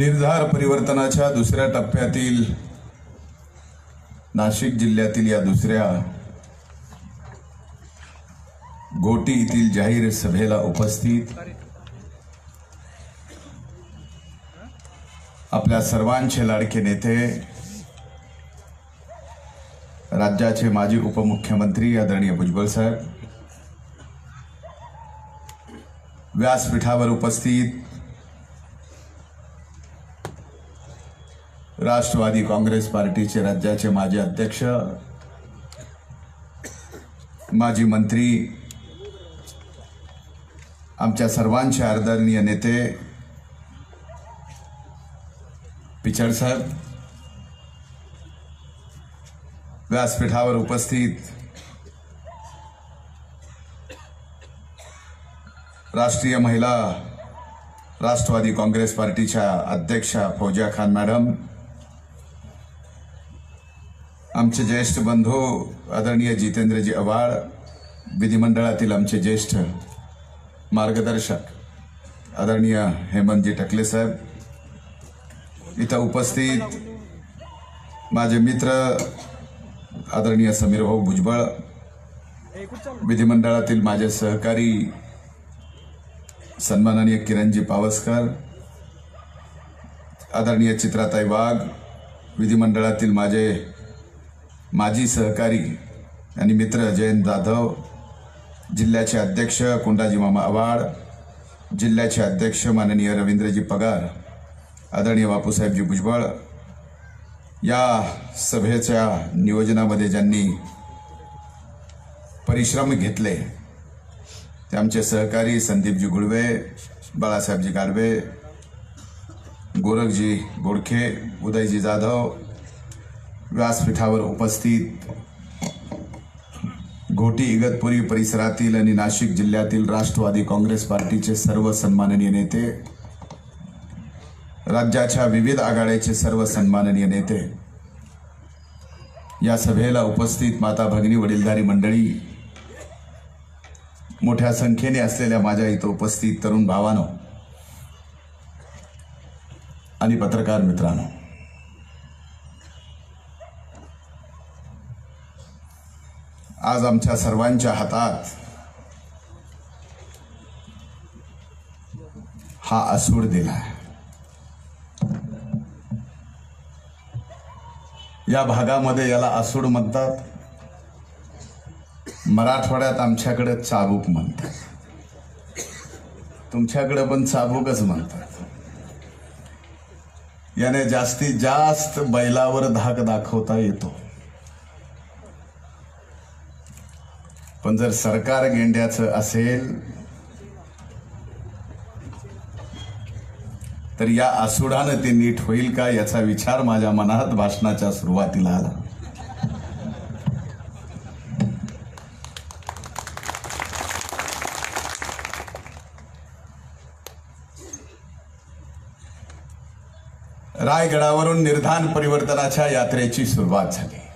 निर्धार परिवर्तनाच्या दुसऱ्या टप्प्यातील नाशिक जिल्ह्यातील या दुसऱ्या गोटी येथील जाहीर सभेला उपस्थित आपल्या सर्वांचे लाडके नेते राज्याचे माजी उपमुख्यमंत्री आदरणीय भुजबळ साहेब व्यासपीठावर उपस्थित राष्ट्रवादी काँग्रेस पार्टीचे राज्याचे माजी अध्यक्ष माजी मंत्री आमच्या सर्वांचे आदरणीय नेते पिचड साहेब व्यासपीठावर उपस्थित राष्ट्रीय महिला राष्ट्रवादी काँग्रेस पार्टीच्या अध्यक्षा फौजिया खान मॅडम आमचे ज्येष्ठ बंधू आदरणीय जितेंद्रजी आव्हाड विधिमंडळातील आमचे ज्येष्ठ मार्गदर्शक आदरणीय हेमंतजी टकले साहेब इथं उपस्थित माझे मित्र आदरणीय समीर भाऊ भुजबळ विधिमंडळातील माझे सहकारी सन्माननीय किरणजी पावसकर आदरणीय चित्राताई वाघ विधिमंडळातील माझे माजी सहकारी आणि मित्र जयंत जाधव जिल्ह्याचे अध्यक्ष कुंडाजी मामा आवाड जिल्ह्याचे अध्यक्ष माननीय रवींद्रजी पगार आदरणीय बापूसाहेबजी भुजबळ या सभेच्या नियोजनामध्ये ज्यांनी परिश्रम घेतले ते आमचे सहकारी संदीपजी गुळवे बाळासाहेबजी गाडवे गोरखजी बोडखे उदयजी जाधव व्यासपीठावर उपस्थित घोटी इगतपुरी परिसरातील आणि नाशिक जिल्ह्यातील राष्ट्रवादी काँग्रेस पार्टीचे सर्व सन्माननीय नेते राज्याच्या विविध आघाड्याचे सर्व सन्माननीय नेते या सभेला उपस्थित माता भगिनी वडीलधारी मंडळी मोठ्या संख्येने असलेल्या माझ्या इथं उपस्थित तरुण भावानो आणि पत्रकार मित्रांनो. आज आमच्या सर्वांच्या हातात हा असूड आहे. या भागामध्ये याला असूड म्हणतात. मराठवाड्यात आमच्याकडे चाबूक म्हणतात. तुमच्याकडे पण चाबूकच म्हणतात. याने जास्तीत जास्त बैलावर धाक दाखवता येतो. पण जर सरकार गेंड्याचं असेल तर या आसुडानं ते नीट होईल का याचा विचार माझ्या मनात भाषणाच्या सुरुवातीला आला. रायगडावरून निर्धान परिवर्तनाच्या यात्रेची सुरुवात झाली.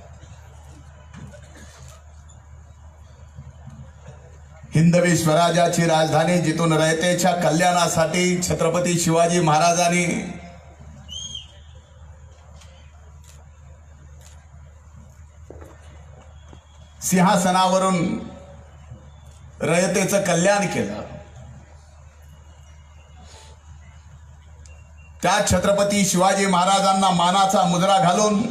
हिंदवी स्वराज्याची राजधानी जिथून रयतेच्या कल्याणासाठी छत्रपती शिवाजी महाराजांनी सिंहासनावरून रयतेचं कल्याण केलं. त्या छत्रपती शिवाजी महाराजांना मानाचा मुद्रा घालून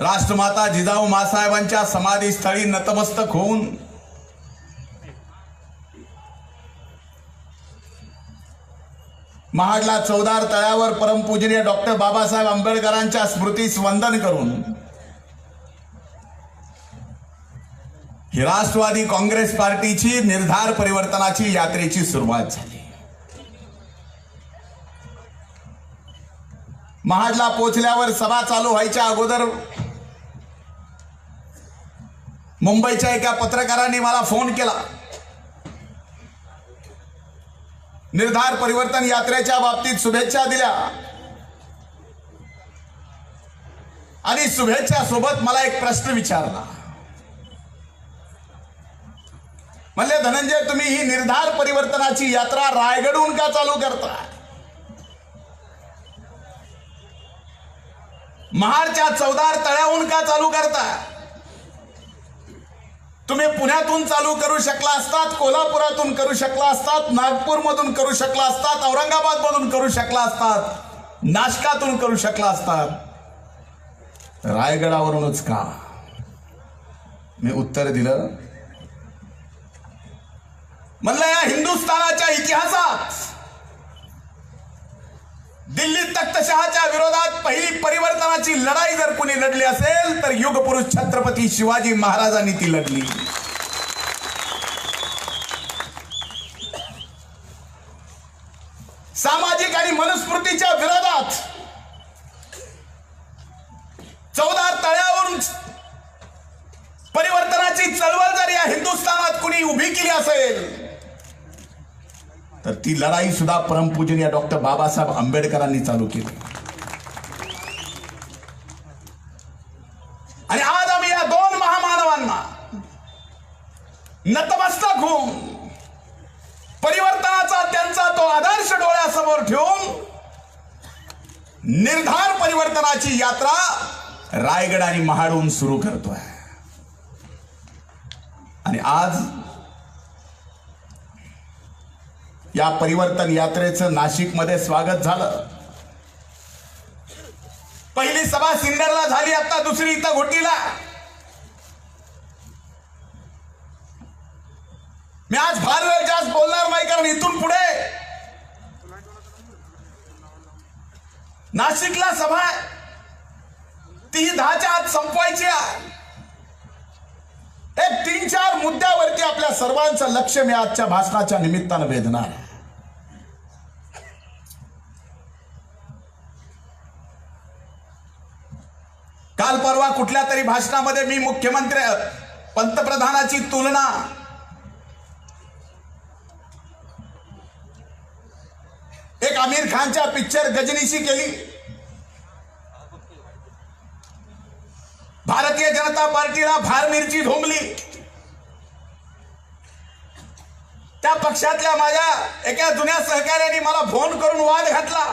राष्ट्रमाता जिजाऊ मासाहेबांच्या समाधीस्थळी नतमस्तक होऊन महाडला चौदार तळ्यावर परमपूजनीय डॉक्टर बाबासाहेब आंबेडकरांच्या स्मृतीस वंदन करून ही राष्ट्रवादी काँग्रेस पार्टीची निर्धार परिवर्तनाची यात्रेची सुरुवात झाली. महाडला पोचल्यावर सभा चालू व्हायच्या अगोदर मुंबईच्या एका पत्रकारांनी मला फोन केला. निर्धार परिवर्तन यात्रेच्या बाबतीत शुभेच्छा दिल्या. आणि शुभेच्छा सोबत मला एक प्रश्न विचारला. म्हणले धनंजय तुम्ही ही निर्धार परिवर्तनाची यात्रा रायगडहून का चालू करता महाडच्या चौदार तळ्याहून का चालू करता तुम्ही पुण्यातून चालू करू शकला असतात कोल्हापुरातून करू शकला असतात नागपूरमधून करू शकला असतात औरंगाबाद मधून करू शकला असतात नाशकातून करू शकला असतात. रायगडावरूनच का? मी उत्तर दिलं. म्हणलं या हिंदुस्थानाच्या इतिहासात दिल्ली तख्तशहाच्या विरोधात पहिली परिवर्तनाची लढाई जर कुणी लढली असेल तर युगपुरुष छत्रपती शिवाजी महाराजांनी ती लढली. ती लढाई सुद्धा परमपूजनीय डॉक्टर बाबासाहेब आंबेडकरांनी चालू केली. आणि आज आम्ही या दोन महामानवांना नतमस्तक होऊन परिवर्तनाचा त्यांचा तो आदर्श डोळ्यासमोर ठेवून निर्धार परिवर्तनाची यात्रा रायगड आणि महाडून सुरू करतोय. आणि आज या परिवर्तन यात्रेचं नाशिकमध्ये स्वागत झालं. पहिली सभा सिन्नरला झाली आता दुसरी इथं घोटीला. मी आज फार वेळ जास्त बोलणार नाही कारण इथून पुढे नाशिकला सभा ती दहाच्या आत संपवायची आहे. एक तीन चार मुद्द्यावरती आपल्या सर्वांचं लक्ष मी आजच्या भाषणाच्या निमित्तानं वेधणार काल परवा कुठल्या तरी भाषणामध्ये मी मुख्यमंत्री पंतप्रधानाची तुलना एक आमिर खानच्या पिक्चर गजनीशी केली. भारतीय जनता पार्टीला फार मिरची झोंबली त्या पक्षातल्या माझ्या एका जुन्या सहकार्याने मला फोन करून वाद घातला.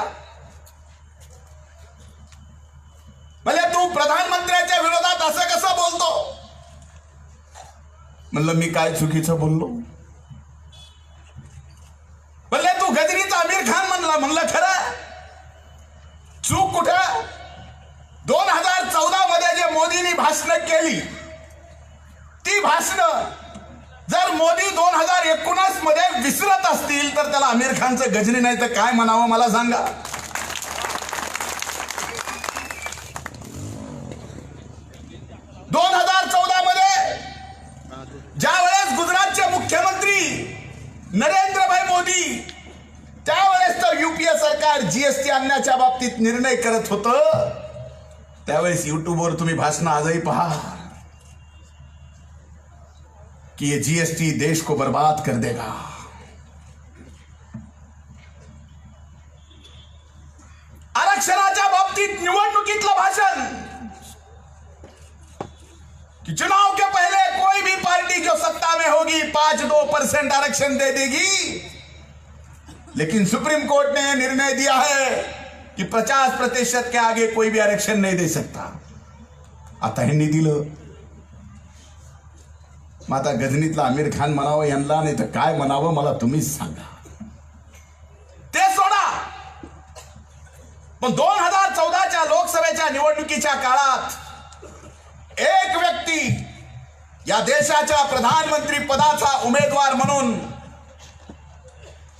म्हणजे तू प्रधानमंत्र्याच्या विरोधात असं कसं बोलतो? म्हणलं मी काय चुकीचं बोललो? म्हणले तू गजनीचा आमिर खान म्हणला. म्हणलं खरं. चूक कुठं? दोन हजार मोदींनी भाषणं केली. ती भाषणं जर मोदी दोन हजार एकोणीसमध्ये विसरत असतील तर त्याला आमिर खानचं गजनी नाही तर काय म्हणावं मला सांगा. दोन हजार चौदा मध्ये ज्या वेळेस गुजरातचे मुख्यमंत्री नरेंद्रभाई मोदी त्यावेळेस तर युपीए सरकार जीएसटी आणण्याच्या बाबतीत निर्णय करत होतं. त्यावेळेस युट्यूबवर तुम्ही भाषण आजही पहा. कि ये जीएसटी देश को बर्बाद कर देगा. आरक्षणाच्या बाबतीत निवडणुकीतलं भाषण. कि चुनाव के पहले कोई भी पार्टी जो सत्ता में होगी, पाँच दो परसेंट आरक्षण दे देगी. लेकिन सुप्रीम कोर्ट ने निर्णय दिया है कि 50 प्रतिशत के आगे कोई भी आरक्षण नहीं दे सकता। आता ह्यांनी दिलं। मग आता गजनीतला आमिर खान म्हणावं यांना नाही तर काय म्हणावं मला तुम्हीच सांगा. ते सोडा! पण दोन हजार चौदाच्या लोकसभेच्या निवडणुकीच्या काळात एक व्यक्ती या देशाच्या प्रधानमंत्री पदाचा उमेदवार म्हणून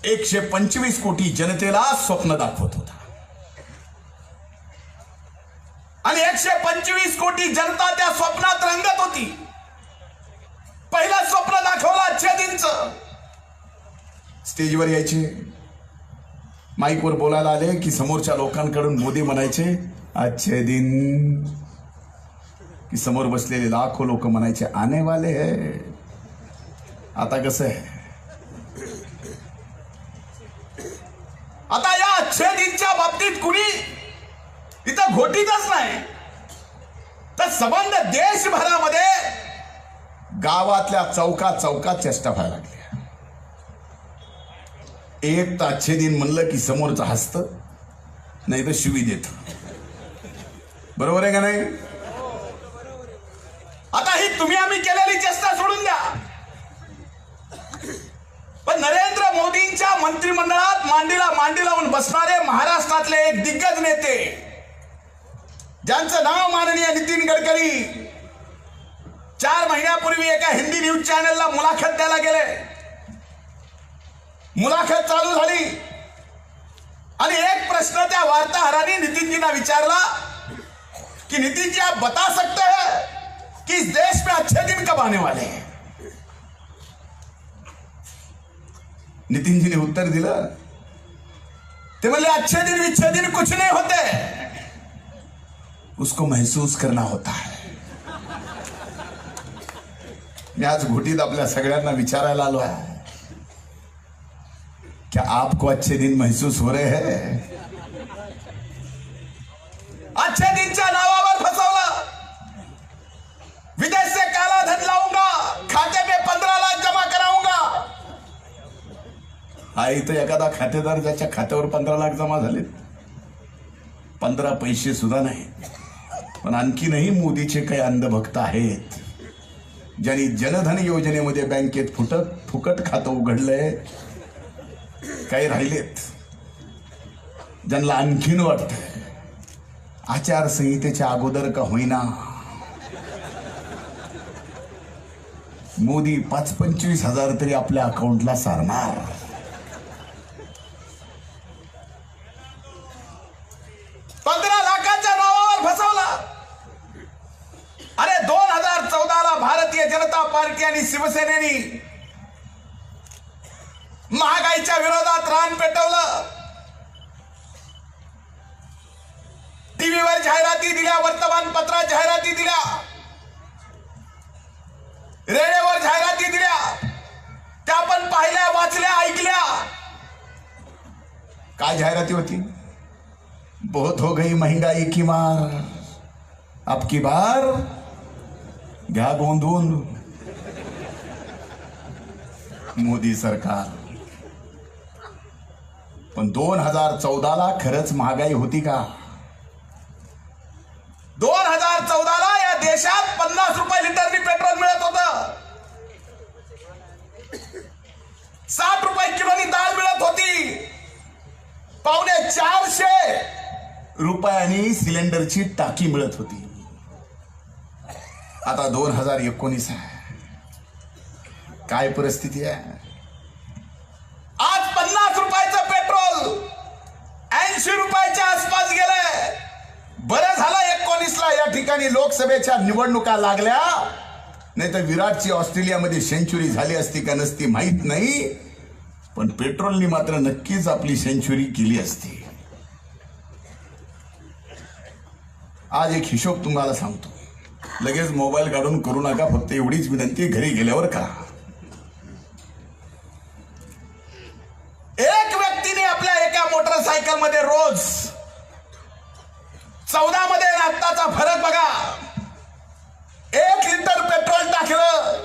एकशे पंचवीस कोटी जनतेला स्वप्न दाखवत होता आणि एकशे पंचवीस कोटी जनता त्या स्वप्नात रंगत होती. पहिलं स्वप्न दाखवलं अच्छे स्टेजवर यायचे. माईकवर बोलायला आले की समोरच्या लोकांकडून मोदी म्हणायचे अच्छे दिन की समोर बसलेले लाखो लोक म्हणायचे आने वाले है. आता कसं आहे? आता या अच्छे दिनच्या बाबतीत कुणी इथं घोटीतच नाही. तर संबंध देशभरामध्ये गावातल्या चौकात चौकात चेष्टा व्हायला लागल्या. एक तर अच्छे दिन म्हणलं की समोरचं हसत नाही तर शिवी देत. बरोबर आहे का नाही? आता ही तुम्ही आम्ही केलेली चेष्टा सोडून द्या. पण नरेंद्र मोदींच्या मंत्रिमंडळात मांडीला मांडी लावून बसणारे महाराष्ट्रातले एक दिग्गज नेते ज्यांचं नाव माननीय नितीन गडकरी चार महिन्यापूर्वी एका हिंदी न्यूज चॅनलला मुलाखत द्यायला गेले. मुलाखत चालू झाली. आणि एक प्रश्न त्या वार्ताहरांनी नितीनजींना विचारला कि नितीनजी आप बता सकते हैं कि इस देश में अच्छे दिन कब आने वाले हैं? नितिन जी ने उत्तर दिलं. ते म्हणले अच्छे दिन विच्छे दिन कुछ नहीं होते. उसको महसूस करना होता है। मी आज घुटीत आपल्या सगळ्यांना विचारायला आलो आहे। क्या आपको अच्छे दिन महसूस हो रहे हैं? अच्छे दिनच्या नावावर फसवलं। विदेश से काला धन लाऊंगा खाते में पंधरा लाख जमा कराऊंगा। हा इथं एखादा खातेदार ज्याच्या खात्यावर पंधरा लाख जमा झालेत। पंधरा पैसे सुद्धा नाही पण आणखीनही मोदीचे काही अंधभक्त आहेत. ज्यांनी जनधन योजनेमध्ये बँकेत फुटत फुकट खातं उघडलंय काही राहिलेत. ज्यांना आणखीन वाटतं आचारसंहितेच्या अगोदर का होईना. मोदी पाच पंचवीस हजार तरी आपल्या अकाउंटला सारणार पंधरा लाखाच्या नावावर फसवला अरे दोन हजार चौदाला भारतीय जनता पार्टी आणि शिवसेनेनी महागाईच्या विरोधात रान पेटवलं. टीव्हीवर जाहिराती दिल्या वर्तमानपत्रात जाहिराती दिल्या. रेडिओवर जाहिराती दिल्या. त्या पण पाहिल्या वाचल्या ऐकल्या. काय जाहिराती होती? बहुत हो गई महंगाई की मार. अब की बार? घ्या गोंधून मोदी सरकार. पण दोन हजार चौदाला खरंच महागाई होती का? दोन हजार चौदाला या देशात पन्नास रुपये लिटरनी पेट्रोल मिळत होत. साठ रुपये किलोनी डाळ मिळत होती. पावणे चारशे रुपयांनी सिलेंडरची टाकी मिळत होती. आता दोन हजार एकोणीस आहे. काय परिस्थिती आहे? आज पन्नास रुपयाचं पेट्रोल ऐंशी रुपयाच्या आसपास गेलंय. बरं झालं एकोणीसला या ठिकाणी लोकसभेच्या निवडणुका लागल्या. नाही तर विराटची ऑस्ट्रेलियामध्ये सेंचुरी झाली असती का नसती माहीत नाही. पण पेट्रोलनी मात्र नक्कीच आपली सेंचुरी केली असती. आज एक हिशोब तुम्हाला सांगतो. लगेच मोबाईल काढून करू नका फक्त एवढीच विनंती घरी गेल्यावर करा. एका मोटरसायकलमध्ये रोज चौदा मध्ये आत्ताचा फरक बघा. एक लिटर पेट्रोल टाकलं.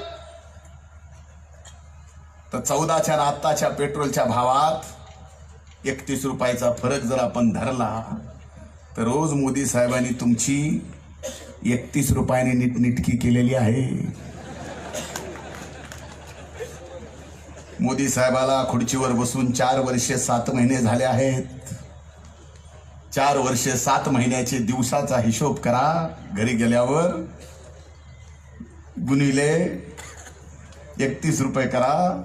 तर चौदाच्या आत्ताच्या पेट्रोलच्या भावात एकतीस रुपयाचा फरक जर आपण धरला तर रोज मोदी साहेबांनी तुमची एकतीस रुपयाने नीटनिटकी केलेली आहे. मोदी साहेबाला खुर्चीवर बसून चार वर्षे सात महिने झाले आहेत. चार वर्षे सात महिन्याचे दिवसाचा हिशोब करा. घरी गेल्यावर गुणिले एकतीस रुपये करा.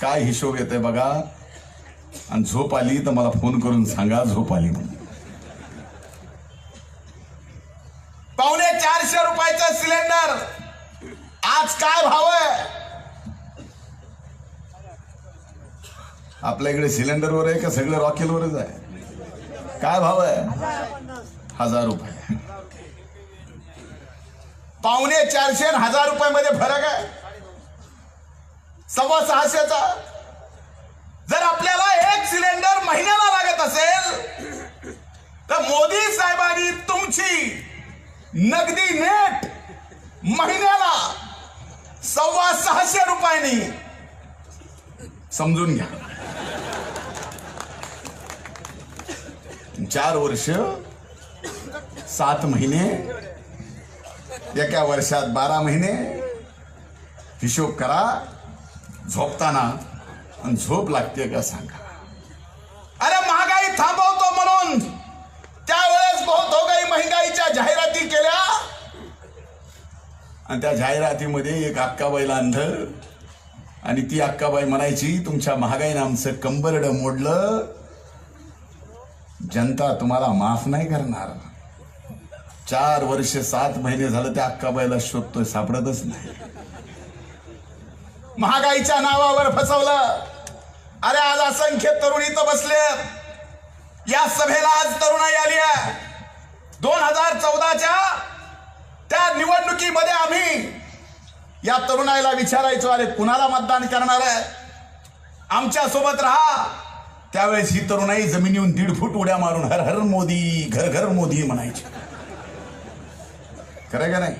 काय हिशोब येते बघा. आणि झोप आली तर मला फोन करून सांगा झोप आली म्हणून. पावणे चारशे रुपयाचा सिलेंडर. आज काय भाव आहे? आपल्या इकडे सिलेंडरवर आहे का सगळं रॉकेलवरच आहे? काय भाव आहे? हजार रुपये. पावणे चारशे आणि हजार रुपयामध्ये फरक आहे. सव्वा सहाशेचा. जर आपल्याला एक सिलेंडर महिन्याला लागत असेल तर मोदी साहेबांनी तुमची नगदी नेट महिन्याला सव्वा सहाशे रुपयांनी समजून घ्या. चार वर्ष सात महिने एका वर्षात बारा महिने हिशोब करा झोपताना आणि झोप लागते का सांगा. अरे महागाई थांबवतो म्हणून त्यावेळेस बहुत हो महागाईच्या जाहिराती केल्या. आणि त्या जाहिरातीमध्ये एक अक्काबाईला अंध आणि ती अक्काबाई म्हणायची तुमच्या महागाईनं आमचं कंबरड मोडलं. जनता तुम्हाला माफ नाही करणार. चार वर्ष सात महिने झालं त्या अक्काबाईला शोधतोय सापडतच नाही. महागाईच्या नावावर फसवलं. अरे आज असंख्य तरुण इथं बसले. या सभेला आज तरुणाई आली आहे. दोन हजार चौदाच्या त्या निवडणुकीमध्ये आम्ही या तरुणाईला विचारायचो अरे कुणाला मतदान करणार आहे? आमच्यासोबत राहा. त्यावेळेस ही तरुणाई जमिनीहून दीड फूट उड्या मारून हर हर मोदी घर घर मोदी म्हणायची. खरं का नाही?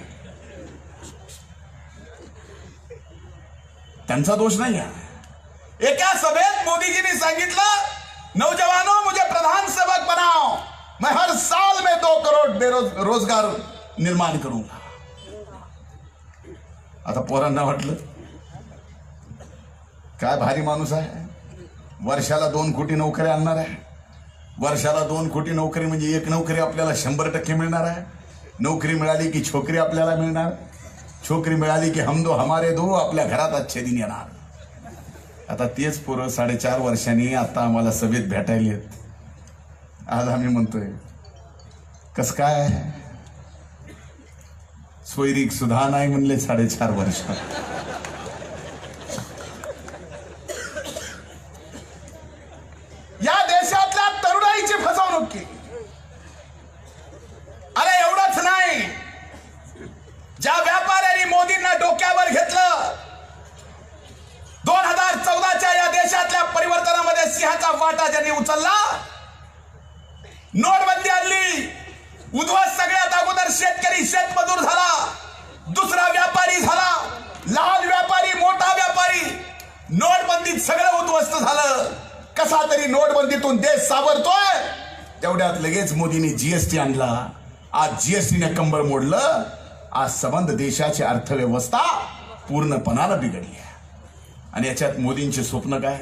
त्यांचा दोष नाही आहे. एका सभेत मोदीजींनी सांगितलं नौजवानों मुझे प्रधान सेवक बनाओ. मैं हर साल में दो करोड़ बेरोज रोजगार निर्माण करूंगा. आता पोरांना वाटलं काय भारी माणूस आहे. वर्षाला दोन कोटी नोकरी आणणार आहे. वर्षाला दोन कोटी नोकरी म्हणजे एक नोकरी आपल्याला शंभर टक्के मिळणार आहे. नोकरी मिळाली की छोकरी आपल्याला मिळणार. छोकरी मिळाली की हम दो हमारे दो आपल्या घरात अच्छे दिन येणार. आता तेच पोरं साडेचार वर्षांनी आता आम्हाला सभेत भेटायला येत. आज आम्ही म्हणतोय कस काय सोयरीक सुद्धा नाही म्हणले साडेचार वर्षात घाबरतोय तेवढ्यात लगेच मोदींनी जीएसटी आणला. आज जीएसटीने कंबर मोडलं. आज संबंध देशाची अर्थव्यवस्था पूर्णपणानं बिघडली आहे. आणि याच्यात मोदींचे स्वप्न काय?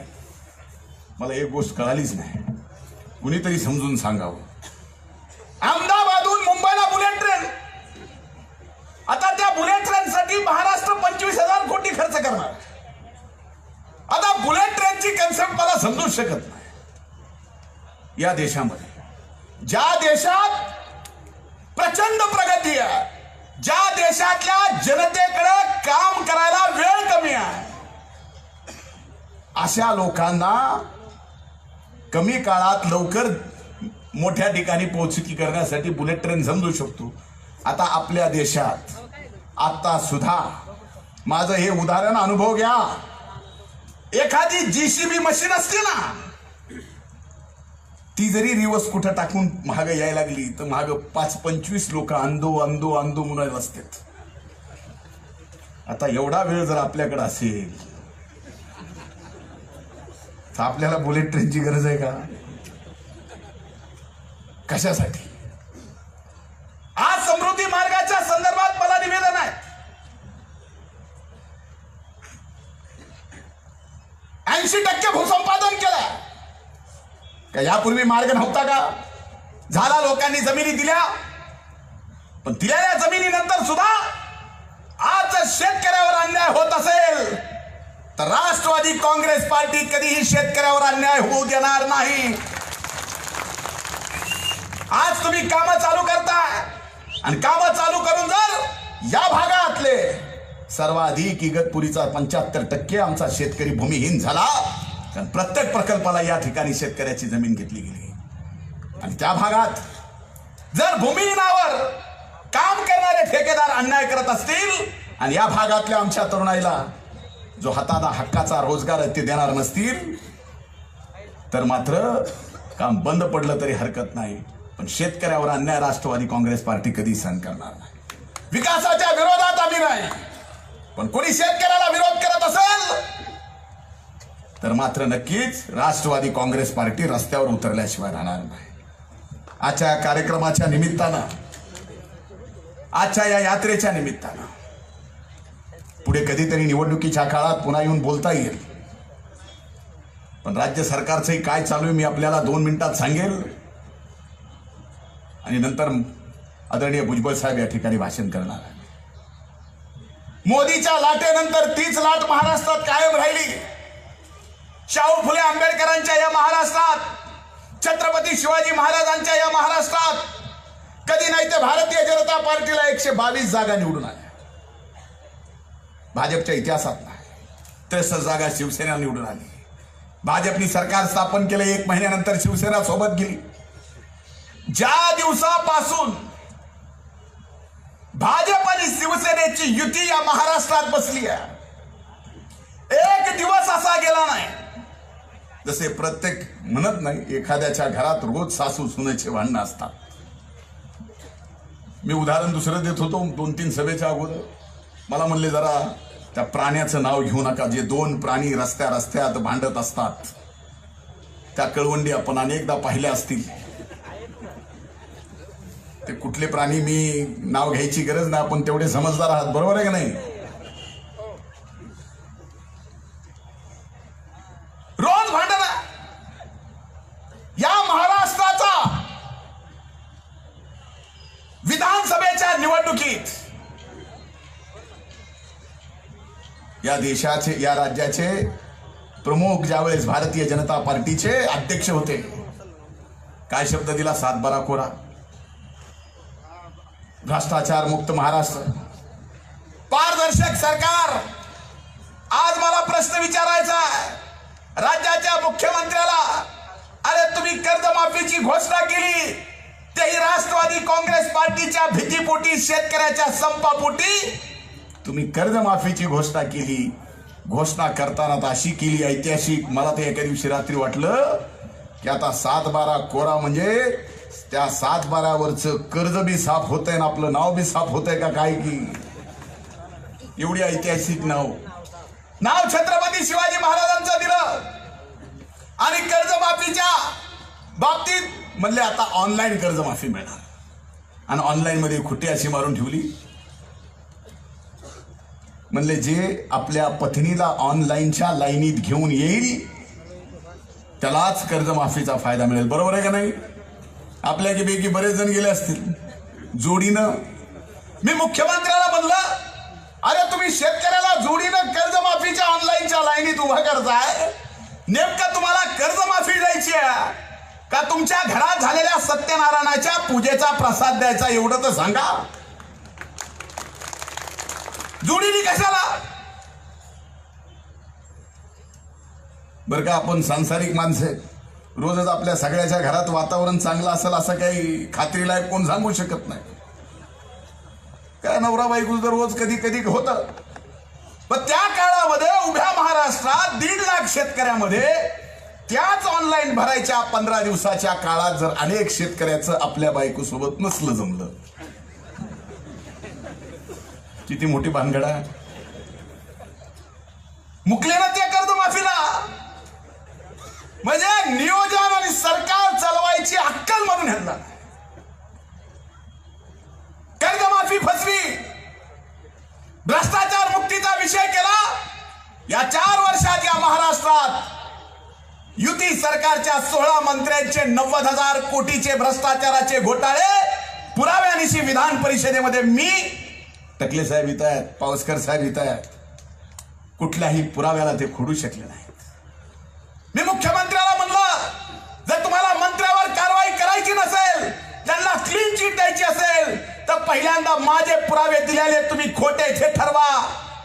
मला एक गोष्ट कळालीच नाही. कुणीतरी समजून सांगावं. अहमदाबादहून मुंबईला बुलेट ट्रेन. आता त्या बुलेट ट्रेनसाठी महाराष्ट्र पंचवीस हजार कोटी खर्च करणार. आता बुलेट ट्रेनची कन्सेप्ट मला समजू शकत नाही. या देशामध्ये. ज्या देशात प्रचंड प्रगती आहे ज्या देशातल्या जनतेकडे काम करायला वेळ कमी आहे अशा लोकांना कमी काळात लवकर मोठ्या ठिकाणी पोचकी करण्यासाठी बुलेट ट्रेन समजू शकतो. आता आपल्या देशात आता सुद्धा माझं हे उदाहरण अनुभव घ्या. एखादी जीसीबी मशीन असते ना ती जरी रिवर्स कुठं टाकून महाग यायला लागली तर महाग पाच पंचवीस लोक अंदो अंदो अंदो म्हणून असतात. आता एवढा वेळ जर आपल्याकडे असेल तर आपल्याला बुलेट ट्रेनची गरज आहे का? कशासाठी? आज समृद्धी मार्गाच्या संदर्भात मला निवेदन आहे. ऐंशी टक्के भूसंपादन केलं का यापूर्वी मार्ग नव्हता का? झाला लोकांनी जमिनी दिल्या. पण दिलेल्या जमिनीनंतर सुद्धा आज जर शेतकऱ्यावर अन्याय होत असेल तर राष्ट्रवादी काँग्रेस पार्टी कधीही शेतकऱ्यावर अन्याय होऊ देणार नाही. आज तुम्ही कामं चालू करता आणि कामं चालू करून जर या भागातले सर्वाधिक इगतपुरीचा पंच्याहत्तर टक्के आमचा शेतकरी भूमिहीन झाला कारण प्रत्येक प्रकल्पाला या ठिकाणी शेतकऱ्याची जमीन घेतली गेली. आणि त्या भागात जर भूमिहीनावर काम करणारे ठेकेदार अन्याय करत असतील आणि या भागातल्या आमच्या तरुणाईला जो हाताला हक्काचा रोजगार आहे ते देणार नसतील तर मात्र काम बंद पडलं तरी हरकत नाही. पण शेतकऱ्यावर अन्याय राष्ट्रवादी काँग्रेस पार्टी कधी सहन करणार नाही. विकासाच्या विरोधात आम्ही नाही. पण कोणी शेतकऱ्याला विरोध करत असेल तर मात्र नक्कीच राष्ट्रवादी काँग्रेस पार्टी रस्त्यावर उतरल्याशिवाय राहणार नाही. आजच्या या कार्यक्रमाच्या निमित्तानं आजच्या या यात्रेच्या निमित्तानं पुढे कधीतरी निवडणुकीच्या काळात पुन्हा येऊन बोलता येईल. पण राज्य सरकारचंही काय चालू आहे मी आपल्याला दोन मिनिटात सांगेल. आणि नंतर आदरणीय भुजबळ साहेब या ठिकाणी भाषण करणार आहे मोदीच्या लाटेनंतर तीच लाट महाराष्ट्रात कायम राहिली. शाहू फुले आंबेडकरांच्या या महाराष्ट्रात छत्रपती शिवाजी महाराजांच्या या महाराष्ट्रात कधी नाही तर भारतीय जनता पार्टीला एकशे बावीस जागा निवडून आल्या. भाजपच्या इतिहासात नाही जागा शिवसेना निवडून आली. भाजपनी सरकार स्थापन केलं एक महिन्यानंतर शिवसेना सोबत गेली. ज्या दिवसापासून भाजप आणि शिवसेनेची युती या महाराष्ट्रात बसली आहे एक दिवस असा गेला नाही. जसे प्रत्येक म्हणत नाही एखाद्याच्या घरात रोज सासू सुनेचे भांडणं असतात. मी उदाहरण दुसरं देत होतो दोन तीन सभेच्या अगोदर. मला म्हणले जरा त्या प्राण्याचं नाव घेऊ नका जे दोन प्राणी रस्त्या रस्त्यात भांडत असतात. त्या कळवंडी आपण अनेकदा पाहिल्या असतील. ते कुठले प्राणी मी नाव घ्यायची गरज नाही आपण तेवढे समजदार आहात बरोबर आहे का नाही? या देशाचे या राज्याचे प्रमुख ज्यावेळेस भारतीय जनता पार्टीचे अध्यक्ष होते. काय शब्द दिला? सातबारा कोरा भ्रष्टाचार मुक्त महाराष्ट्र. पारदर्शक सरकार! आज मला प्रश्न विचारायचा आहे. राज्याच्या मुख्यमंत्र्याला अरे तुम्ही कर्जमाफीची घोषणा केली. तेही राष्ट्रवादी काँग्रेस पार्टीच्या भीतीपोटी शेतकऱ्याच्या संपापोटी तुम्ही कर्जमाफीची घोषणा केली. घोषणा करताना तर अशी केली ऐतिहासिक. मला ते एका दिवशी रात्री वाटलं की आता सात बारा कोरा म्हणजे त्या सात बारावरचं कर्ज बी साफ होतंय ना आपलं नाव बी साफ होतंय का काय की? एवढी ऐतिहासिक नाव. नाव छत्रपती शिवाजी महाराजांचं दिलं. आणि कर्जमाफीच्या बाबतीत म्हणले आता ऑनलाईन कर्जमाफी मिळणार. आणि ऑनलाईन मध्ये खुटी अशी मारून ठेवली. म्हणले जे आपल्या पत्नीला ऑनलाईनच्या लाईनीत घेऊन येईल त्यालाच कर्जमाफीचा फायदा मिळेल. बरोबर आहे का नाही? आपल्या की बरेच जण गेले असतील. जोडीनं मी मुख्यमंत्र्याला म्हणलं अरे तुम्ही शेतकऱ्याला जोडीनं कर्जमाफीच्या ऑनलाईनच्या लाईनीत उभा करताय? नेमकं तुम्हाला कर्जमाफी द्यायची आहे? का तुमच्या घरात झालेल्या सत्यनारायणाच्या पूजेचा प्रसाद द्यायचा एवढं तर सांगा. जोडीने कशाला? बरं का आपण सांसारिक माणसं. रोजच आपल्या सगळ्याच्या घरात वातावरण चांगलं असेल असं काही खात्रीलायक कोण सांगू शकत नाही. काय नवरा बाईक तर रोज कधी कधी होत. पण त्या काळामध्ये उभ्या महाराष्ट्रात दीड लाख शेतकऱ्यामध्ये त्याच ऑनलाईन भरायच्या पंधरा दिवसाच्या काळात जर अनेक शेतकऱ्याचं आपल्या बायकोसोबत नसलं जमलं किती मोठी भानगड आहे. मुकले ना त्या कर्जमाफीला? म्हणजे नियोजन आणि सरकार चालवायची अक्कल म्हणून ह्यांना. कर्जमाफी फसवी. भ्रष्टाचार मुक्तीचा विषय केला. या चार वर्षात या महाराष्ट्रात युती सरकारच्या सोळा मंत्र्यांचे नव्वद हजार कोटीचे भ्रष्टाचाराचे घोटाळे पुराव्यानिशी विधान परिषदेमध्ये मी टकले साहेब इथं आहेत पावसकर साहेब इथं आहेत. कुठल्याही पुराव्याला ते खोडू शकले नाहीत. मी मुख्यमंत्र्याला म्हणलं जर तुम्हाला मंत्र्यावर कारवाई करायची नसेल त्यांना क्लीन चिट द्यायची असेल तर पहिल्यांदा माझे पुरावे दिलेले तुम्ही खोटे हे ठरवा.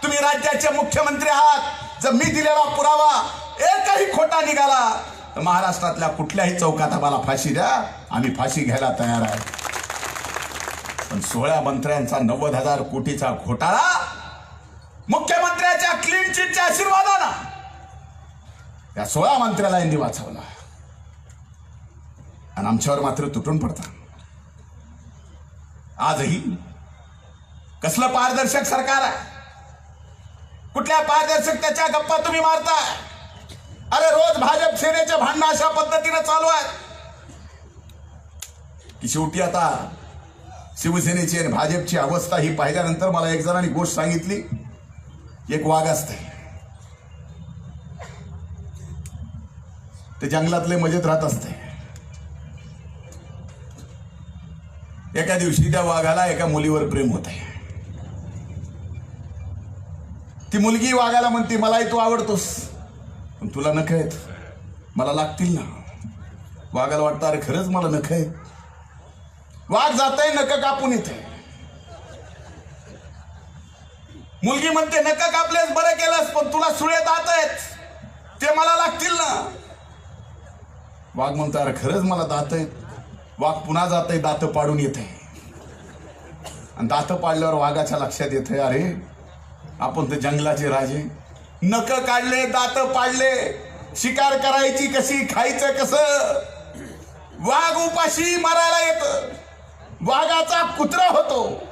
तुम्ही राज्याचे मुख्यमंत्री आहात. जर मी दिलेला पुरावा एकही खोटा निघाला तर महाराष्ट्रातल्या कुठल्याही चौकात आम्हाला फाशी द्या. आम्ही फाशी घ्यायला तयार आहे. सोळा मंत्र्यांचा नव्वद हजार कोटीचा घोटाळा मुख्यमंत्र्याच्या क्लीन चिटच्या आशीर्वादानं. या सोळा मंत्र्याला यांनी वाचवला. आणि आमच्यावर मात्र तुटून पडतात. आजही कसलं पारदर्शक सरकार आहे? कुठल्या पारदर्शकतेच्या गप्पा तुम्ही मारताय? अरे रोज भाजप सेनेचे भांडणं अशा पद्धतीनं चालू आहे की शेवटी आता शिवसेनेची आणि भाजपची अवस्था ही पाहिल्यानंतर मला एक जणांनी गोष्ट सांगितली. एक वाघ असते ते जंगलातले मजेत राहत असते. एका दिवशी त्या वाघाला एका मुलीवर प्रेम होत आहे ती मुलगी वाघाला म्हणते मलाही तू आवडतोस. पण तुला नख आहेत. मला लागतील ना. वाघाला वाटतं अरे खरंच मला नख आहेत. वाघ जात नक कापून येते मुलगी म्हणते नक कापलेस बरं केलंस पण तुला सुळे दात आहेत. ते मला लागतील ना. वाघ म्हणतो अरे खरंच मला दात आहेत. वाघ पुन्हा जात आहे दात पाडून येते आणि दात पाडल्यावर वाघाच्या लक्षात येते अरे आपण तर जंगलाचे राजे. नक काढले दात पाडले. शिकार करायची कशी खायचं कसं? वाघ उपाशी मारायला येतं. वाघाचा कुत्रा होतो.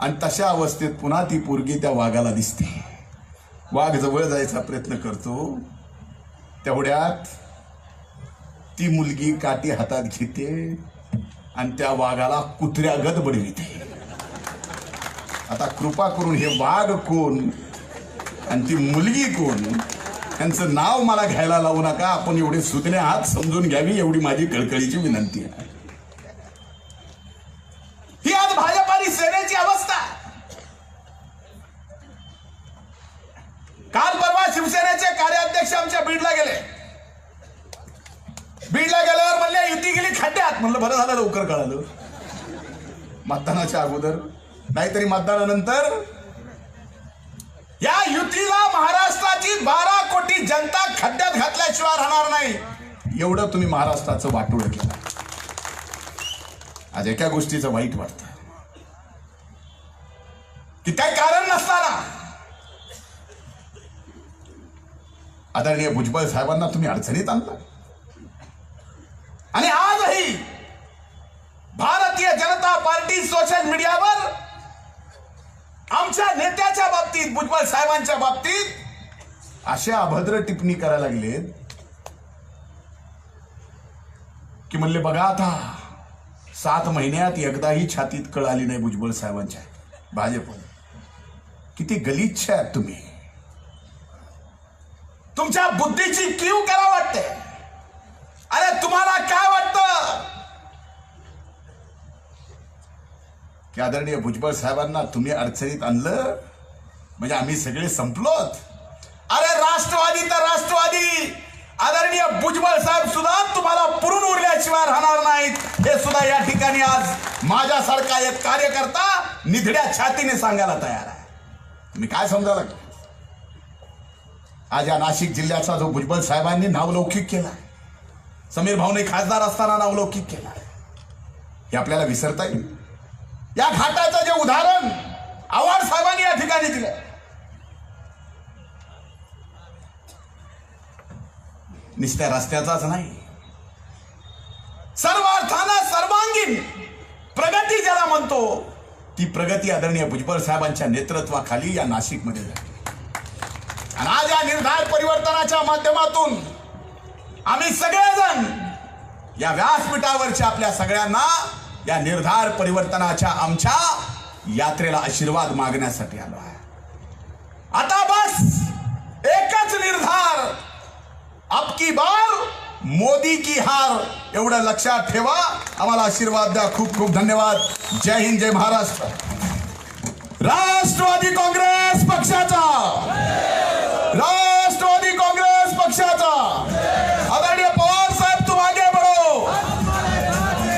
आणि तशा अवस्थेत पुन्हा ती पोरगी त्या वाघाला दिसते. वाघ जवळ जायचा प्रयत्न करतो. तेवढ्यात ती मुलगी काठी हातात घेते आणि त्या वाघाला कुत्र्यागत बडविते आता कृपा करून हे वाघ कोण आणि ती मुलगी कोण? त्यांचं नाव मला घ्यायला लावू नका. आपण एवढे सुतणे हात समजून घ्यावी एवढी माझी कळकळीची विनंती आहे. काल परवा शिवसेनेचे कार्याध्यक्ष आमच्या बीडला गेले. बीडला गेल्यावर म्हणले युती गेली खड्ड्यात. म्हणलं बरं झालं लवकर कळालं. मतदानाच्या अगोदर नाहीतरी मतदानानंतर या युतीला महाराष्ट्राची बारा कोटी जनता खड्ड्यात घातल्याशिवाय राहणार नाही. एवढं तुम्ही महाराष्ट्राचं वाटोळ केलं. आज एका गोष्टीचं वाईट वाटतं. की काही कारण नसताना आदरणीय भुजबळ साहेबांना तुम्ही अडचणीत आणला. आणि आजही भारतीय जनता पार्टी सोशल मीडियावर आमच्या नेत्याच्या बाबतीत भुजबळ साहेबांच्या बाबतीत अशा अभद्र टिप्पणी करायला लागलेत की म्हणले बघा आता सात महिन्यात एकदाही छातीत कळ आली नाही भुजबळ साहेबांच्या. भाजप किती गलिच्छ आहेत तुम्ही. तुमच्या बुद्धीची कीव करा वाटते. अरे तुम्हाला काय वाटतं? की आदरणीय भुजबळ साहेबांना तुम्ही अडचणीत आणलं? म्हणजे आम्ही सगळे संपलोत. अरे राष्ट्रवादी तर राष्ट्रवादी. आदरणीय भुजबळ साहेब सुद्धा तुम्हाला पुरून उरल्याशिवाय राहणार नाहीत. हे सुद्धा या ठिकाणी आज माझ्यासारखा एक कार्यकर्ता निधड्या छातीने सांगायला तयार आहे. तुम्ही काय समजा आज या नाशिक जिल्ह्याचा जो भुजबळ साहेबांनी नावलौकिक केला समीर भाऊने खासदार असताना नावलौकिक केला हे आपल्याला विसरता येईल. या घाटाचं जे उदाहरण आव्हाड साहेबांनी या ठिकाणी दिलं निसत्या रस्त्याचाच नाही. सर्व अर्थानं सर्वांगीण प्रगती ज्याला म्हणतो ती प्रगती आदरणीय भुजबळ साहेबांच्या नेतृत्वाखाली या नाशिकमध्ये झाली. आणि आज या निर्धार परिवर्तनाच्या माध्यमातून आम्ही सगळेजण या व्यासपीठावरच्या आपल्या सगळ्यांना या निर्धार परिवर्तनाच्या आमच्या यात्रेला आशीर्वाद मागण्यासाठी आलो आहे. आता बस एकच निर्धार. आपकी बार मोदी की हार. एवढं लक्षात ठेवा. आम्हाला आशीर्वाद द्या. खूप खूप धन्यवाद. जय हिंद जय महाराष्ट्र. राष्ट्रवादी काँग्रेस पक्षाचा. पक्षाचा. आदरणीय पवार साहेब तुम आगे बढ़ो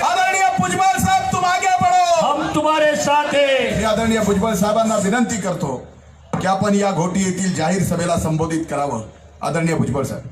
आदरणीय भुजबळ साहेब तुम आगे बढ़ो हम तुम्हारे साथ हैं. मी आदरणीय भुजबळ साहेबांना विनंती करतो की आपण या घोटी येथील जाहीर सभेला संबोधित करावं. आदरणीय भुजबळ साहेब.